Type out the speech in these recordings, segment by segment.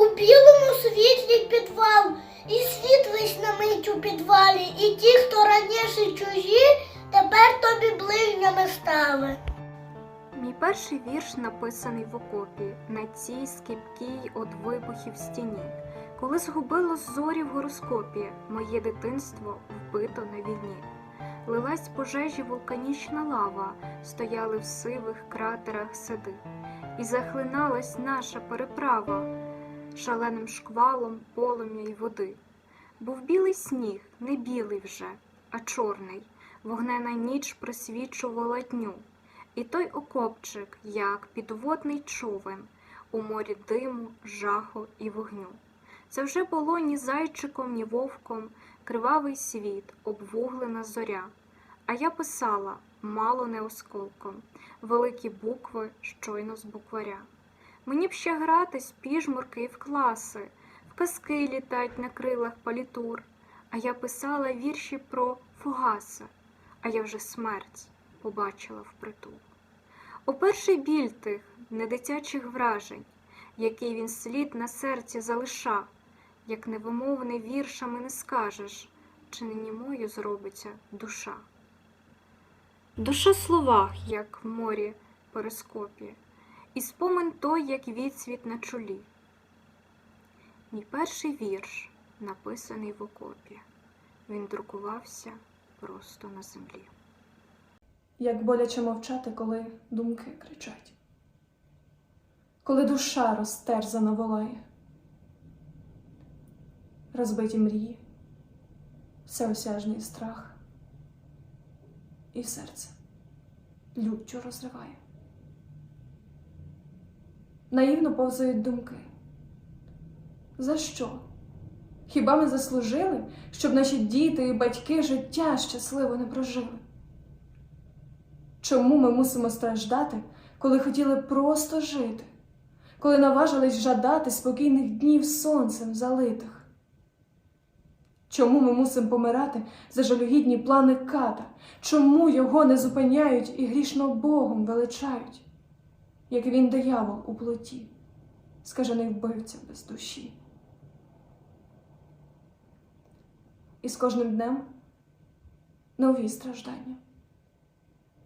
У білому світлі підвал, і світ весь на мить у підвалі, і ті, хто раніше чужі, тепер тобі ближніми стали. Мій перший вірш написаний в окопі на цій скипкій од вибухів стіні. Коли згубило зорі в гороскопі, моє дитинство вбито на війні. Лилась пожежі вулканічна лава, стояли в сивих кратерах сади, і захлиналась наша переправа шаленим шквалом полум'я й води. Був білий сніг, не білий вже, а чорний, вогнена ніч просвічувала дню. І той окопчик, як підводний човен, у морі диму, жаху і вогню. Це вже було ні зайчиком, ні вовком, кривавий світ, обвуглена зоря. А я писала, мало не осколком, великі букви щойно з букваря. Мені б ще грати з піжмурки і в класи, в казки літать на крилах палітур, а я писала вірші про фугаси, а я вже смерть побачила впритул. У перший біль тих недитячих вражень, який він слід на серці залиша, як невимовне віршами не скажеш, чи не німою зробиться душа. Душа словах, як в морі перископі, і спомин той, як відсвіт на чолі. Мій перший вірш, написаний в окопі, він друкувався просто на землі. Як боляче мовчати, коли думки кричать, коли душа розтерзана волає, розбиті мрії, всеосяжний страх, і серце люттю розриває. Наївно повзають думки. За що? Хіба ми заслужили, щоб наші діти і батьки життя щасливо не прожили? Чому ми мусимо страждати, коли хотіли просто жити, коли наважились жадати спокійних днів сонцем залитих? Чому ми мусимо помирати за жалюгідні плани ката? Чому його не зупиняють і грішно Богом величають, як він диявол у плоті, скажений вбивця без душі? І з кожним днем нові страждання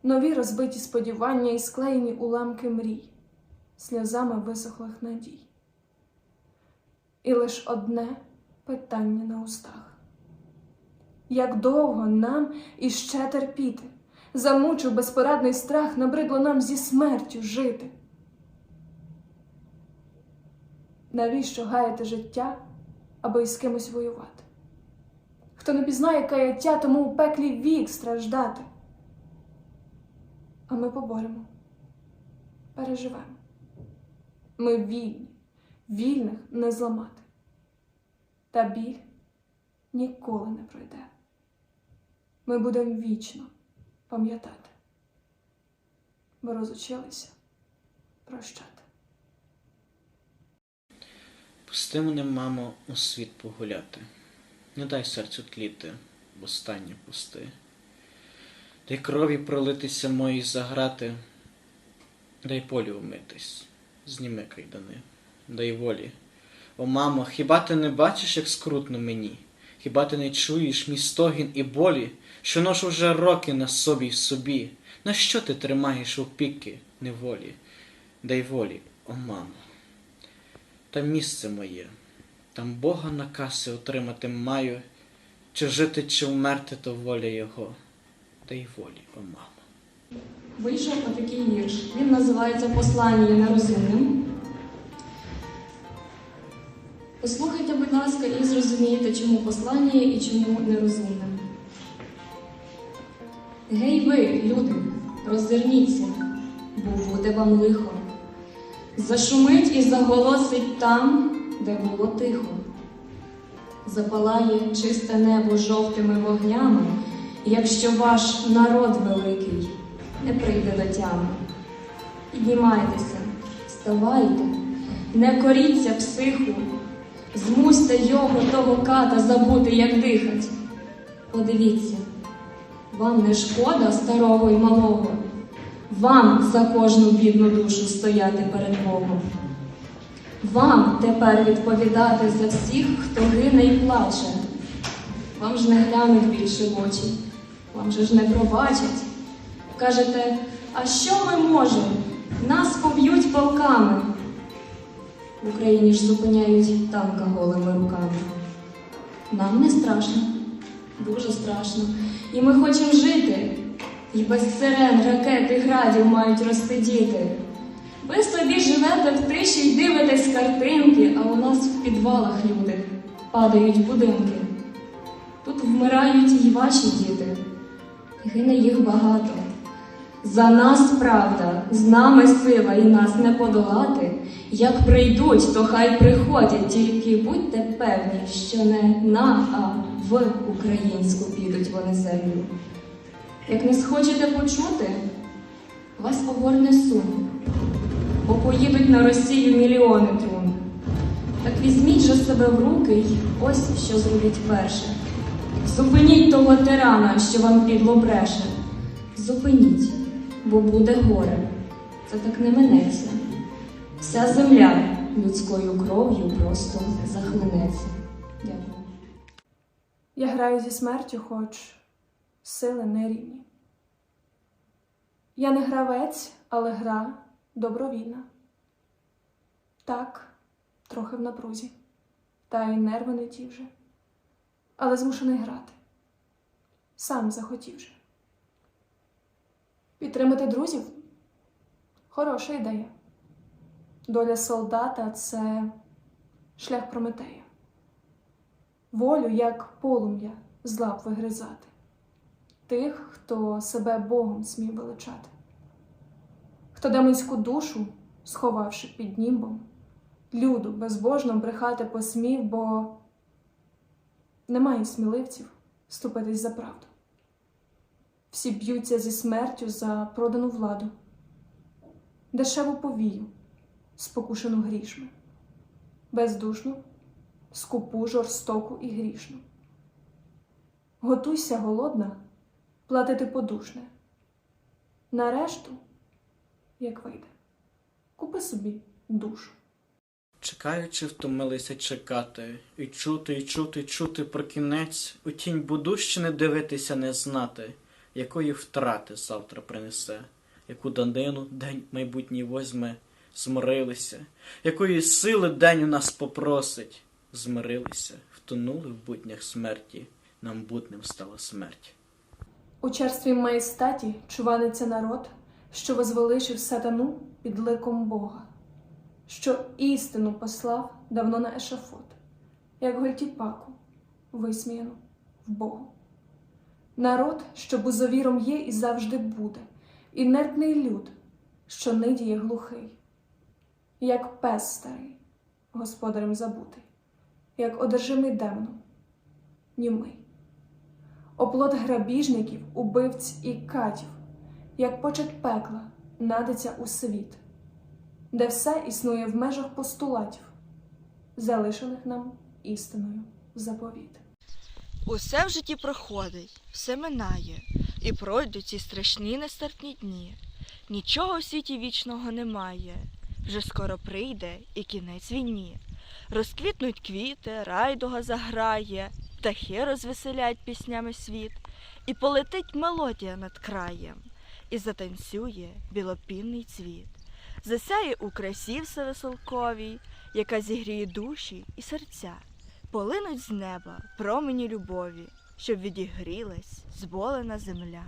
нові розбиті сподівання і склеєні уламки мрій, сльозами висохлих надій. І лиш одне питання на устах: як довго нам іще терпіти? Замучив безпорадний страх, набридло нам зі смертю жити. Навіщо гаяти життя, аби із кимось воювати? Хто не пізнає каяття, тому у пеклі вік страждати а ми поборемо, переживемо. Ми вільні, вільних не зламати. Та біль ніколи не пройде. Ми будемо вічно пам'ятати, бо розучилися прощати. Пусти мене, мамо, у світ погуляти. Не дай серцю тліти, востаннє пусти. Дай крові пролитися моїй заграти, дай полю умитись, зніми кайдани, дай волі. О, мамо, хіба ти не бачиш, як скрутно мені? Хіба ти не чуєш мій стогін і болі, що ношу вже роки на собі й собі? На що ти тримаєш опіки неволі? Дай волі, о мамо. Там місце моє, там Бога накази отримати маю, чи жити, чи вмерти, то воля Його та й волі, о мамо. Вийшов отакий вірш. Він називається Послання нерозумним. Послухайте, будь ласка, і зрозумієте, чому послання і чому нерозумним. Гей ви, люди, роззирніться, бо буде вам лихо. Зашумить і заголосить там, де було тихо. Запалає чисте небо жовтими вогнями якщо ваш народ великий не прийде до тями. Піднімайтеся, вставайте, не коріться психу, змусьте його того ката забути, як дихать. Подивіться, вам не шкода старого й малого, вам за кожну бідну душу стояти перед Богом. Вам тепер відповідати за всіх, хто гине і плаче. Вам ж не глянуть більше в очі, вам же ж не пробачать. Кажете, а що ми можемо? Нас поб'ють полками. В Україні ж зупиняють танка голими руками. Нам не страшно, дуже страшно. І ми хочемо жити. І без сирен, ракет і градів мають рости діти. Ви собі живете в тиші й дивитесь картинки, а у нас в підвалах люди падають будинки. Тут вмирають і ваші діти, гине їх багато. За нас правда, з нами сила і нас не подолати. Як прийдуть, то хай приходять, тільки будьте певні, що не на, а в українську підуть вони землю. Як не схочете почути, вас огорне сум, бо поїдуть на Росію мільйони трун. Так візьміть же себе в руки й ось що зробіть перше. Зупиніть того тирана, що вам підло бреше. Зупиніть, бо буде горе. Це так не минеться. Вся земля людською кров'ю просто захлинеться. Дякую. Я граю зі смертю, хоч сили не рівні. Я не гравець, але гра добровільна. Так, трохи в напрузі, та й нерви не ті вже, але змушений грати. Сам захотів же. Підтримати друзів хороша ідея. Доля солдата це шлях Прометея волю, як полум'я, з лап вигризати, тих, хто себе Богом смів величати, хто демонську душу, сховавши під німбом, люду безбожно брехати посмів, бо немає сміливців ступитись за правду. Всі б'ються зі смертю за продану владу, дешеву повію, спокушену грішми, бездушну скупу, жорстоку і грішну. Готуйся, голодна, платити подушне. Нарешту, як вийде, купи собі душу. Чекаючи, втомилися чекати, і чути, і чути, чути про кінець, у тінь будущини дивитися не знати, якої втрати завтра принесе, яку данину день майбутній возьме, зморилися, якої сили день у нас попросить, змирилися, втонули в буднях смерті, нам будним стала смерть. У черстві маєстаті чуваниться народ, що возвеличив сатану під ликом Бога, що істину послав давно на ешафот, як гольтіпаку, висміяну в Богу. Народ, що бузовіром є і завжди буде, інертний люд, що нидіє глухий, як пес старий, господарем забутий, як одержимий демоном, німий оплот грабіжників, убивць і катів, як почет пекла, надиться у світ, де все існує в межах постулатів, залишених нам істиною заповіт. Усе в житті проходить, все минає, і пройдуть ці страшні нестерпні дні. Нічого в світі вічного немає, вже скоро прийде і кінець війні. Розквітнуть квіти, райдуга заграє, птахи розвеселять піснями світ, і полетить мелодія над краєм, і затанцює білопінний цвіт. Засяє у красі всевеселковій, яка зігріє душі і серця. Полинуть з неба промені любові, щоб відігрілась зболена земля.